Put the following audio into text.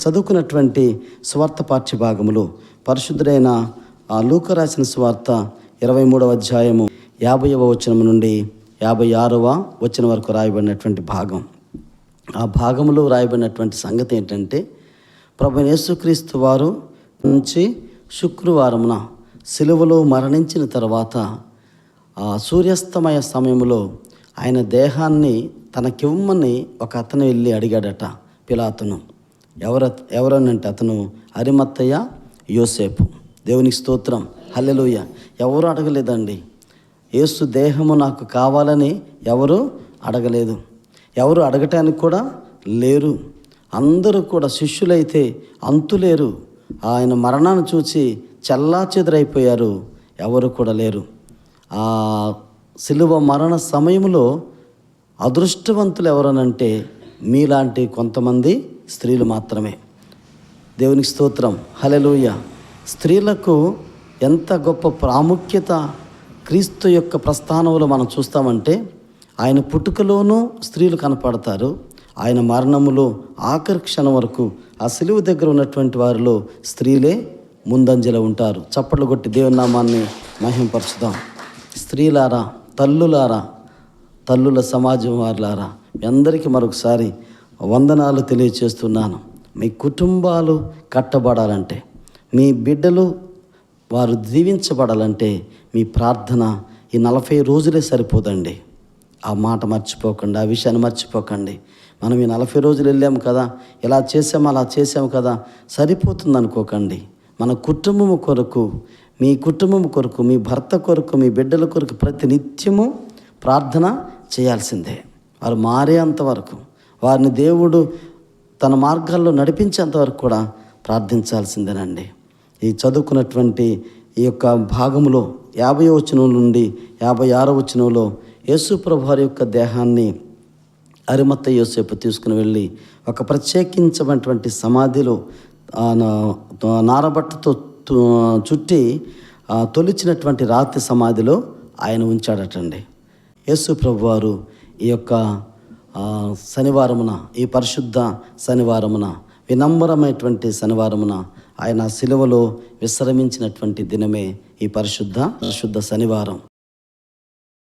చదువుకున్నటువంటి స్వార్థ పాఠ్య భాగములు పరిశుద్ధుడైన ఆ లూక రాసిన స్వార్థ ఇరవై మూడవ అధ్యాయము యాభైవ వచనం నుండి యాభై ఆరవ వచనం వరకు రాయబడినటువంటి భాగం. ఆ భాగంలో రాయబడినటువంటి సంగతి ఏంటంటే ప్రభు యేసుక్రీస్తు వారు నుంచి శుక్రవారమున సెలవులో మరణించిన తర్వాత ఆ సూర్యాస్తమయ సమయంలో ఆయన దేహాన్ని తనకివ్వమని ఒక అతను వెళ్ళి అడిగాడట పిలాతును. ఎవర ఎవరనంటే అతను అరిమత్తయ్య యోసేపు. దేవునికి స్తోత్రం. హల్లెలూయ. ఎవరు అడగలేదండి? యేసు దేహము నాకు కావాలని ఎవరు అడగలేదు. ఎవరు అడగటానికి కూడా లేరు. అందరూ కూడా శిష్యులైతే అంతులేరు. ఆయన మరణాన్ని చూసి చల్లా చెదరైపోయారు ఎవరు కూడా లేరు. ఆ సిలువ మరణ సమయంలో అదృష్టవంతులు ఎవరనంటే మీలాంటి కొంతమంది స్త్రీలు మాత్రమే. దేవునికి స్తోత్రం. హలెలూయ స్త్రీలకు ఎంత గొప్ప ప్రాముఖ్యత క్రీస్తు యొక్క ప్రస్థానంలో మనం చూస్తామంటే ఆయన పుట్టుకలోనూ స్త్రీలు కనపడతారు. ఆయన మరణములో ఆఖరి క్షణం వరకు ఆ సిలువు దగ్గర ఉన్నటువంటి వారిలో స్త్రీలే ముందంజలో ఉంటారు. చప్పట్లు కొట్టి దేవుని నామాన్ని మహింపరచుదాం. స్త్రీలారా తల్లులారా తల్లుల సమాజం వారులారా మీ అందరికీ మరొకసారి వందనాలు తెలియచేస్తున్నాను. మీ కుటుంబాలు కట్టబడాలంటే మీ బిడ్డలు వారు దీవించబడాలంటే మీ ప్రార్థన ఈ నలభై రోజులే సరిపోదండి. ఆ మాట మర్చిపోకండి ఆ విషయాన్ని మర్చిపోకండి. మనం ఈ నలభై రోజులు వెళ్ళాము కదా ఇలా చేసాము అలా చేసాము కదా సరిపోతుంది అనుకోకండి. మన కుటుంబము కొరకు మీ కుటుంబం కొరకు మీ భర్త కొరకు మీ బిడ్డల కొరకు ప్రతి నిత్యము ప్రార్థన చేయాల్సిందే. వారు మారేంత వరకు. వారిని దేవుడు తన మార్గాల్లో నడిపించేంత వరకు కూడా ప్రార్థించాల్సిందేనండి. ఈ చదువుకున్నటువంటి ఈ యొక్క భాగంలో యాభై వచనం నుండి యాభై ఆరో వచనంలో యేసు ప్రభువారి యొక్క దేహాన్ని అరిమత్త యోసేపు తీసుకుని వెళ్ళి ఒక ప్రత్యేకించబడినటువంటి సమాధిలో నారబట్టతో తు- చుట్టి తొలిచినటువంటి రాతి సమాధిలో ఆయన ఉంచాడటండి. యేసు ప్రభు వారు ఈ యొక్క శనివారమున ఈ పరిశుద్ధ శనివారమున వినమ్రమైనటువంటి శనివారమున ఆయన సిలువలో విశ్రమించినటువంటి దినమే ఈ పరిశుద్ధ పరిశుద్ధ శనివారం.